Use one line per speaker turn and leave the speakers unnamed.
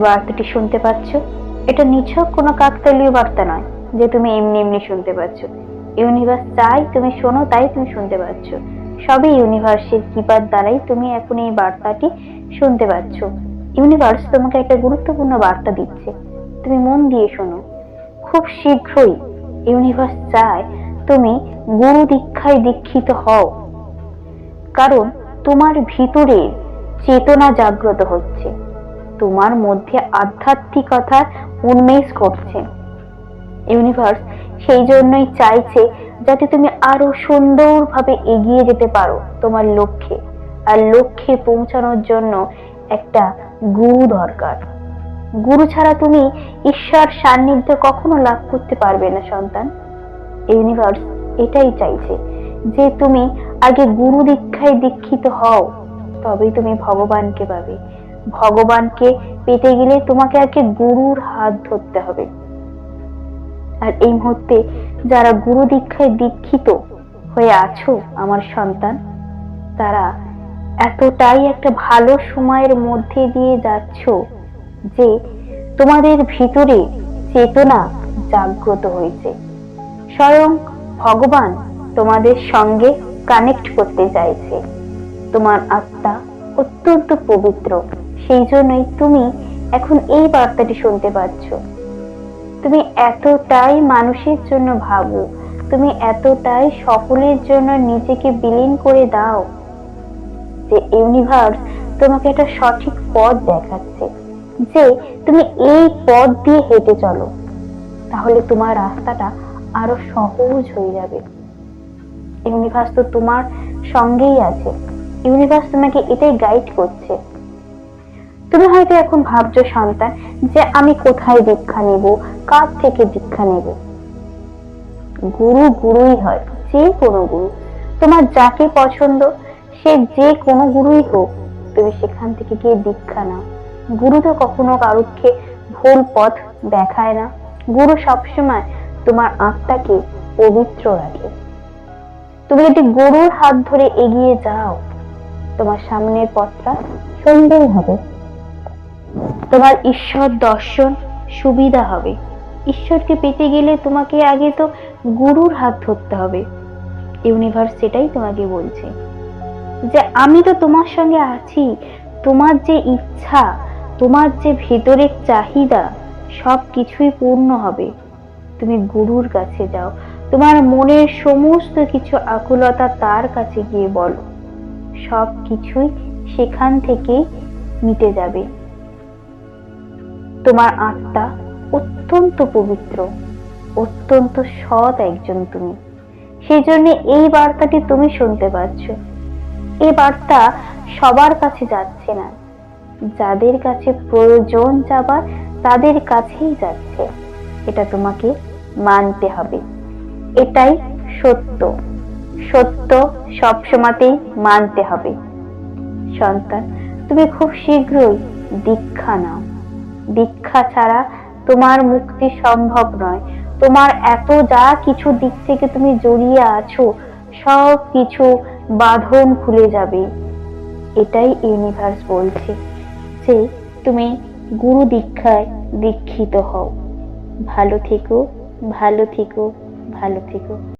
বার্তাটি শুনতে পাচ্ছ? এটা নিছক কোনো কাকতালীয় বার্তা নয় যে তুমি এমনি এমনি শুনতে পাচ্ছ। ইউনিভার্স চাই তুমি শোনো, তাই তুমি শুনতে পাচ্ছ। সবই ইউনিভার্সের কৃপার দ্বারাই তুমি এখন এই বার্তাটি শুনতে পাচ্ছ। ইউনিভার্স তোমাকে একটা গুরুত্বপূর্ণ বার্তা দিচ্ছে। তুমি মন দিয়ে শোনো। খুব শীঘ্রই ইউনিভার্স চায় তুমি গুরু দীক্ষায় দীক্ষিত হও। কারণ তোমার ভিতরে চেতনা জাগ্রত হচ্ছে। তোমার মধ্যে আধ্যাত্মিকতার উন্মেষ করছে ইউনিভার্স, সেই জন্যই চাইছে যাতে তুমি আরও সুন্দরভাবে এগিয়ে যেতে পারো তোমার লক্ষ্যে। আর লক্ষ্যে পৌঁছানোর জন্য একটা গুরু দরকার। গুরু ছাড়া তুমি ঈশ্বর সান্নিধ্য কখনো লাভ করতে পারবে না, সন্তান। ইউনিভার্স, এটাই চাইছে যে তুমি আগে গুরু দীক্ষায় দীক্ষিত হও, তবেই তুমি ভগবানকে পাবে। ভগবানকে পেতে গেলে তোমাকে আগে গুরুর হাত ধরতে হবে। আর এই মুহূর্তে যারা গুরু দীক্ষায় দীক্ষিত হয়ে আছো, আমার সন্তান, তারা এতটাই একটা ভালো সময়ের মধ্যে দিয়ে যাচ্ছ যে তোমাদের ভিতরে চেতনা জাগ্রত হয়েছে। স্বয়ং ভগবান তোমাদের সঙ্গে কানেক্ট করতে চাইছে। তোমার আত্মা অত্যন্ত পবিত্র। সেই জন্যই তুমি এখন এই বার্তাটি শুনতে পাচ্ছ। তুমি এতটাই মানুষের জন্য ভাবো, তুমি এতটাই সকলের জন্য নিজেকে বিলীন করে দাও যে ইউনিভার্স তোমাকে একটা সঠিক পথ দেখাচ্ছে, যে তুমি এই পথ দিয়ে হেঁটে চলো। তাহলে তোমার রাস্তাটা আরও সহজ হয়ে যাবে। ইউনিভার্স তো তোমার সঙ্গেই আছে। ইউনিভার্স তোমাকে এটাই গাইড করছে তুমি হয়তো এখন ভাবছ, সন্তান, যে আমি কোথায় দীক্ষা নেব, কার থেকে দীক্ষা নেব? গুরু গুরুই হয়, যে কোনো গুরু। তোমার যাকে পছন্দ, সে যে কোনো গুরুই হোক, তুমি সেখান থেকে গিয়ে দীক্ষা নাও। গুরু তো কখনো কারুকে ভুল পথ দেখায় না। গুরু সবসময় তোমার আত্মাকে পবিত্র রাখে। তুমি যদি গুরুর হাত ধরে এগিয়ে যাও, তোমার সামনের পথটা সুন্দর হবে। তোমার ঈশ্বর দর্শন সুবিধা হবে। ঈশ্বরকে পেতে গেলে তোমাকে আগে তো গুরুর হাত ধরতে হবে। ইউনিভার্স সেটাই তোমাকে বলছে। যে আমি তো তোমার সঙ্গে আছি, তোমার যে ইচ্ছা, তোমার যে ভেতরের চাহিদা সব কিছুই পূর্ণ হবে। তুমি গুরুর কাছে যাও। তোমার মনের সমস্ত কিছু আকুলতা তার কাছে গিয়ে বলো। সব কিছুই সেখান থেকেই মিটে যাবে। তোমার আত্মা অত্যন্ত পবিত্র, অত্যন্ত সৎ একজন তুমি। সেই জন্য এই বার্তাটি তুমি শুনতে পাচ্ছ। এই বার্তা সবার কাছে যাচ্ছে না। যাদের কাছে প্রয়োজন যাবার, তাদের কাছেই যাচ্ছে। এটা তোমাকে মানতে হবে। এটাই সত্য। সত্য সবসময়তেই মানতে হবে। সন্তান, তুমি খুব শীঘ্রই দীক্ষা নাও। দীক্ষা ছাড়া তোমার মুক্তি সম্ভব নয়। তোমার এত যা কিছু দিক থেকে তুমি জড়িয়ে আছো, সব কিছু বাঁধন খুলে যাবে। এটাই ইউনিভার্স বলছে যে তুমি গুরু দীক্ষায় দীক্ষিত হও। ভালো থেকো ভালো থেকো ভালো থেকো।